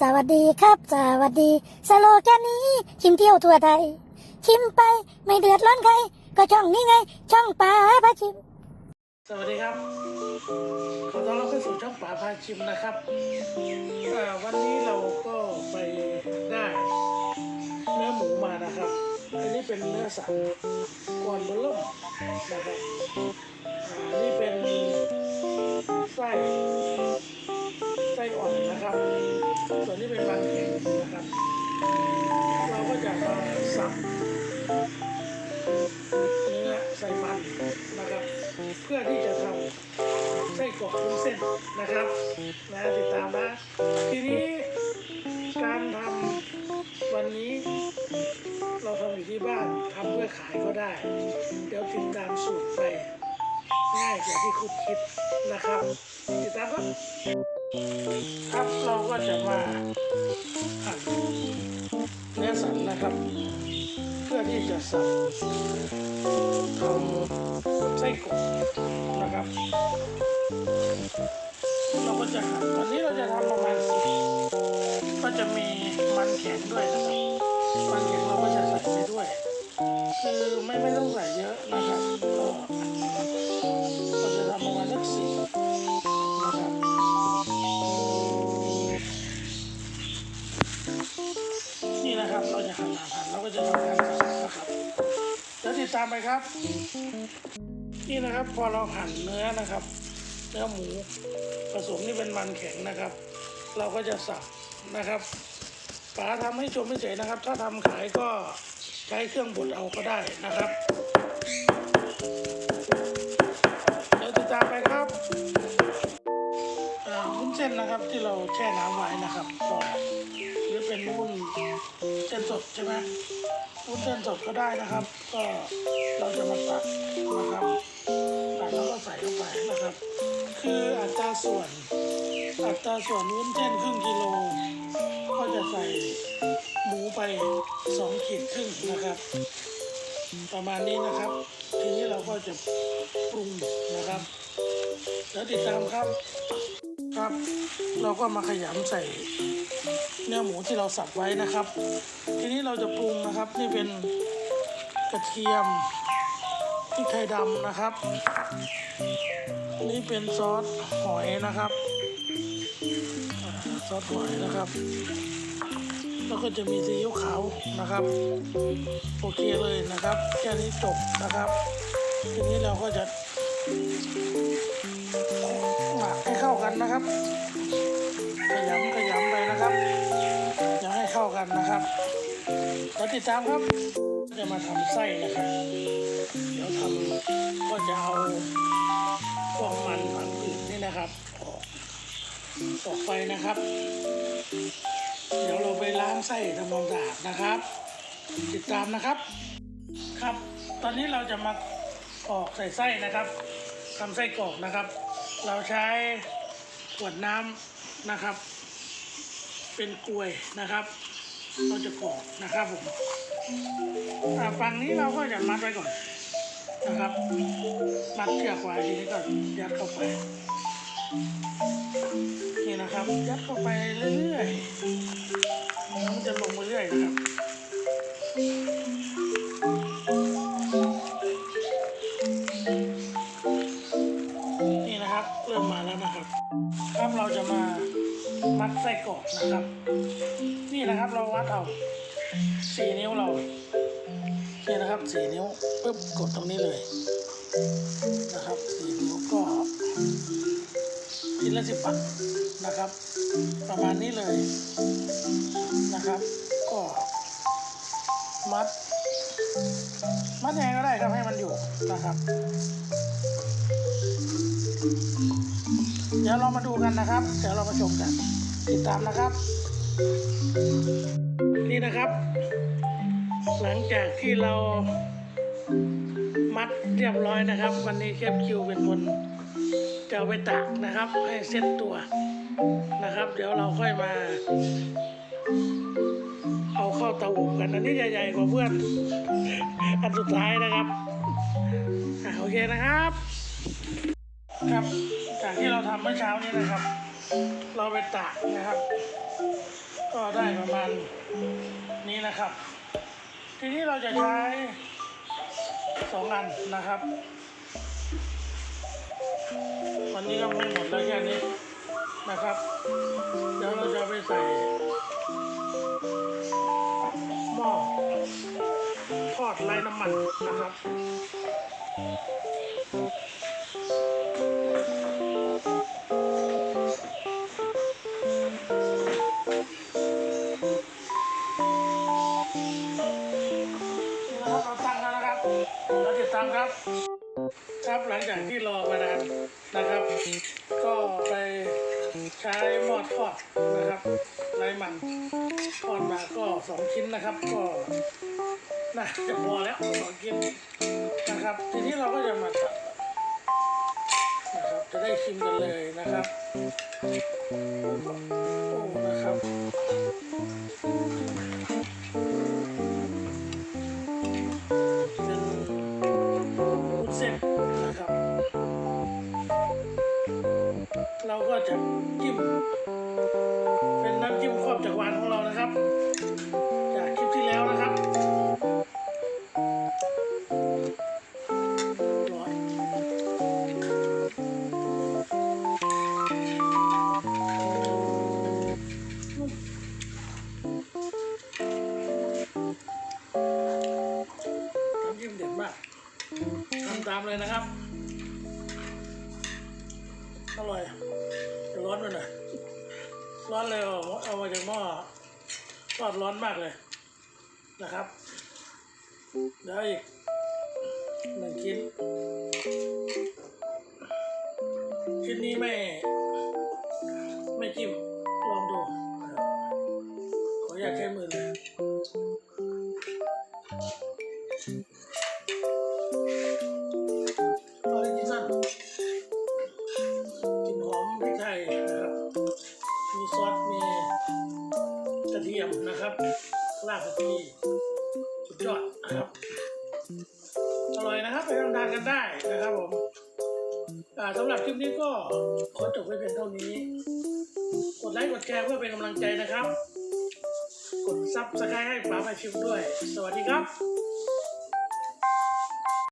สวัสดีครับ สวัสดี สโลแกนนี้ ชิมเที่ยวทั่วไทย ชิมไปไม่เดือดร้อนใคร ก็ช่องนี้ไง ช่องป่าพาชิม สวัสดีครับ ขอต้อนรับเข้าสู่ช่องป่าพาชิมนะครับอ่าวันนี้เราก็ไปได้ เนื้อหมูมานะครับ อันนี้เป็นเนื้อสันก่อนบลล่มนะครับอ่านี่เป็น วนนี้เป็นมันแข็งนะครับ เราก็จะมาสับเนื้อใส่มันนะครับ เพื่อที่จะทำไส้กรอกวุ้นเส้นนะครับนะติดตามนะ ทีนี้การทำวันนี้ เราทำอยู่ที่บ้านทำเพื่อขายก็ได้ เดี๋ยวติดตามสูตรไป ง่ายกว่าที่คุณคิดนะครับ ติดตามครับครับเราก็จะมาหั่นเนื้อสันนะครับ เพื่อที่จะสับทำไส้กรอกนะครับ เราก็จะหั่นวันนี้เราจะทำประมาณสิบก็จะมีมันแข็งด้วยนะครับมันแข็งเราก็จะใส่ไปด้วย คือไม่ไม่ต้องใส่เยอะนะครับ ตามไปครับ นี่นะครับพอเราหั่นเนื้อนะครับ เนื้อหมูผสมนี่เป็นมันแข็งนะครับ เราก็จะสับนะครับป๋าทำให้ชมไม่เฉยนะครับ ถ้าทำขายก็ใช้เครื่องบดเอาก็ได้นะครับเดี๋ยวติดตามไปครับอ่าวุ้นเส้นนะครับที่เราแช่น้ำไว้นะครับก็หรือเป็นวุ้นเส้นสดใช่ไหมวุ้นเส้นสดก็ได้นะครับ ก็เราจะมาตักนะครับตักแล้วก็ใส่เข้าไปนะครับ คืออัตราส่วนอัตราส่วนวุ้นเส้นครึ่งกิโล ก็จะใส่หมูไปสองขีดครึ่งนะครับ ประมาณนี้นะครับ ทีนี้เราก็จะปรุงนะครับ แล้วติดตามครับครับ เราก็มาขยำใส่เนื้อหมูที่เราสับไว้นะครับ ทีนี้เราจะปรุงนะครับนี่เป็น กระเทียมพริกไทยดำนะครับ นี่เป็นซอสหอยนะครับ ซอสหอยนะครับ แล้วก็จะมีซีอิ๊วขาวนะครับ โอเคเลยนะครับ แค่นี้จบนะครับ ทีนี้เราก็จะหมักให้เข้ากันนะครับ ขยำขยำไปนะครับ อย่าให้เข้ากันนะครับแล้วติดตามครับ จะมาทำไส้นะครับเดี๋ยวทำก็จะเอาพวกมันผังผืดนี่นะครับออกออกไปนะครับ เดี๋ยวเราไปล้างไส้ทำความสะอาดนะครับ ติดตามนะครับ ครับ ตอนนี้เราจะมาออกใส่ไส้นะครับทำไส้กรอกนะครับ เราใช้ขวดน้ำนะครับ เป็นกลวยนะครับ เราจะกรอกนะครับผม ฝั่งนี้เราก็จะมัดไว้ก่อนนะครับ มัดเชือกไว้ทีนี้ก็ยัดเข้าไป นี่นะครับ ยัดเข้าไปเรื่อยๆแล้วมันจะลงไปเรื่อยนะครับนี่นะครับ เริ่มมาแล้วนะครับ ครับเราจะมามัดไส้กรอกนะครับ นี่นะครับเราวัดเอาสี่นิ้วเรา นี่นะครับสี่นิ้วปุ๊บกดตรงนี้เลยนะครับสี่นิ้วก็ชิ้นละสิบบาทนะครับ ประมาณนี้เลยนะครับ ก็มัด มัดยังไงก็ได้ครับให้มันอยู่นะครับเดี๋ยวเรามาดูกันนะครับ เดี๋ยวเรามาชมกัน ติดตามนะครับ นี่นะครับ หลังจากที่เรามัดเรียบร้อยนะครับ วันนี้เชฟคิวเป็นคนจะเอาไปตากนะครับ ให้เซ็ตตัวนะครับ เดี๋ยวเราค่อยมา เอาเข้าเตาอบกันอันนี้ใหญ่ๆกว่าเพื่อนอันสุดท้ายนะครับอโอเคนะครับ ครับจากที่เราทำเมื่อเช้านี้นะครับ เราไปตากนะครับ ก็ได้ประมาณนี้นะครับ ทีนี้เราจะใช้สองอันนะครับ วันนี้ก็ไม่หมดแล้วแค่นี้นะครับ เดี๋ยวเราจะไปใส่หม้อทอดไร้น้ำมันนะครับ ครับหลังที่รอมานานนะครับ ก็ไปใช้หม้อทอดนะครับไรมันทอดมาก็สองชิ้นนะครับ ก็น่าจะพอแล้วสองชิ้นนะครับ ทีนี้เราก็จะมาตัดนะครับ จะได้ชิมกันเลยนะครับ เราก็จะจิ้ม เป็นน้ำจิ้มครอบจักรวาลของเรานะครับ จากคลิปที่แล้วนะครับร้อยน้ำจิ้มเด็ดมากทำตามเลยนะครับ อร่อย อนด้วยนะร้อนเลยเอาเอามาจากหม้อทอดร้อนมากเลยนะครับ เดี๋ยวอีกหนึ่งชิ้นชิ้นนี้ไม่ ไม่จิ้มลองดูขออยากใช้มือเลย ที่สุดยอดนะครับอร่อยนะครับไปลองทานกันได้นะครับผมสำหรับคลิปนี้ก็ขอจบไว้เพียงเท่านี้ กดไลค์กดแชร์เพื่อเป็นกำลังใจนะครับ กดซับสไครต์ให้ป๋ามาชิมด้วย สวัสดีครับ